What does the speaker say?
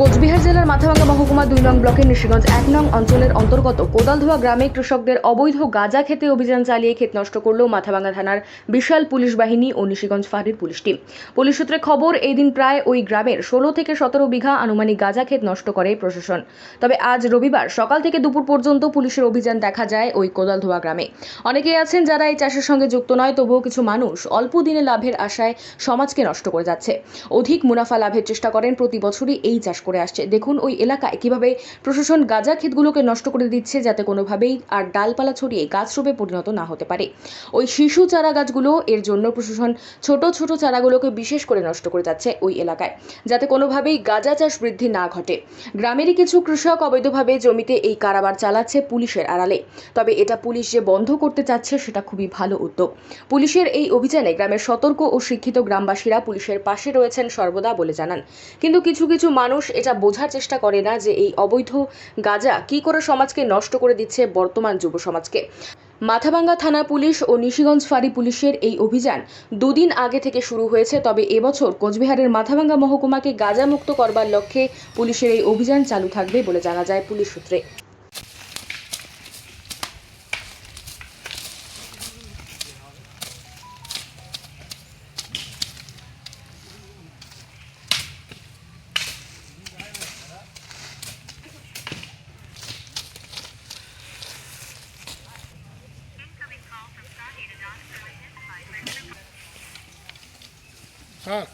কোচবিহার জেলার মাথাভাঙ্গা মহকুমা দুই নং ব্লকের নিশিগঞ্জ এক নং অঞ্চলের অন্তর্গত কোদালধোয়া গ্রামে কৃষকদের অবৈধ গাঁজা খেতে অভিযান চালিয়ে ক্ষেত নষ্ট করল মাথাভাঙ্গা থানার বিশাল পুলিশ বাহিনী ও নিশিগঞ্জ ফাঁড়ির পুলিশ টিম। পুলিশ সূত্রে খবর এই দিন প্রায় ওই গ্রামের ষোলো থেকে সতেরো বিঘা আনুমানিক গাঁজা ক্ষেত নষ্ট করে প্রশাসন। তবে আজ রবিবার সকাল থেকে দুপুর পর্যন্ত পুলিশের অভিযান দেখা যায় ওই কোদালধোয়া গ্রামে। অনেকেই আছেন যারা এই চাষের সঙ্গে যুক্ত নয়, তবুও কিছু মানুষ অল্প দিনে লাভের আশায় সমাজকে নষ্ট করে যাচ্ছে। অধিক মুনাফা লাভের চেষ্টা করেন প্রতি বছরই এই চাষ করে আসছে। দেখুন, ওই এলাকায় কীভাবে প্রশাসন গাঁজা ক্ষেতগুলোকে নষ্ট করে দিচ্ছে যাতে কোনোভাবেই আর ডালপালা ছড়িয়ে গাছ রূপে পরিণত না হতে পারে। ওই শিশু চারা গাছগুলো এর জন্য প্রশাসন ছোট ছোট চারাগুলোকে বিশেষ করে নষ্ট করে যাচ্ছে ওই এলাকায়, যাতে কোনোভাবেই গাঁজা চাষ বৃদ্ধি না ঘটে। গ্রামেরই কিছু কৃষক অবৈধভাবে জমিতে এই কারাবার চালাচ্ছে পুলিশের আড়ালে। তবে এটা পুলিশ যে বন্ধ করতে চাচ্ছে সেটা খুবই ভালো উদ্যোগ। পুলিশের এই অভিযানে গ্রামের সতর্ক ও শিক্ষিত গ্রামবাসীরা পুলিশের পাশে রয়েছেন সর্বদা বলে জানান। কিন্তু কিছু কিছু মানুষ এটা বোঝার চেষ্টা করে না যে এই অবৈধ গাঁজা কি করে সমাজকে নষ্ট করে দিচ্ছে বর্তমান যুব সমাজকে। মাথাভাঙ্গা থানা পুলিশ ও নিশিগঞ্জ ফাঁড়ি পুলিশের এই অভিযান দুদিন আগে থেকে শুরু হয়েছে, তবে এবছর কোচবিহারের মাথাভাঙ্গা মহকুমাকে গাঁজা মুক্ত করবার লক্ষ্যে পুলিশের এই অভিযান চালু থাকবে বলে জানা যায় পুলিশ সূত্রে। Huh?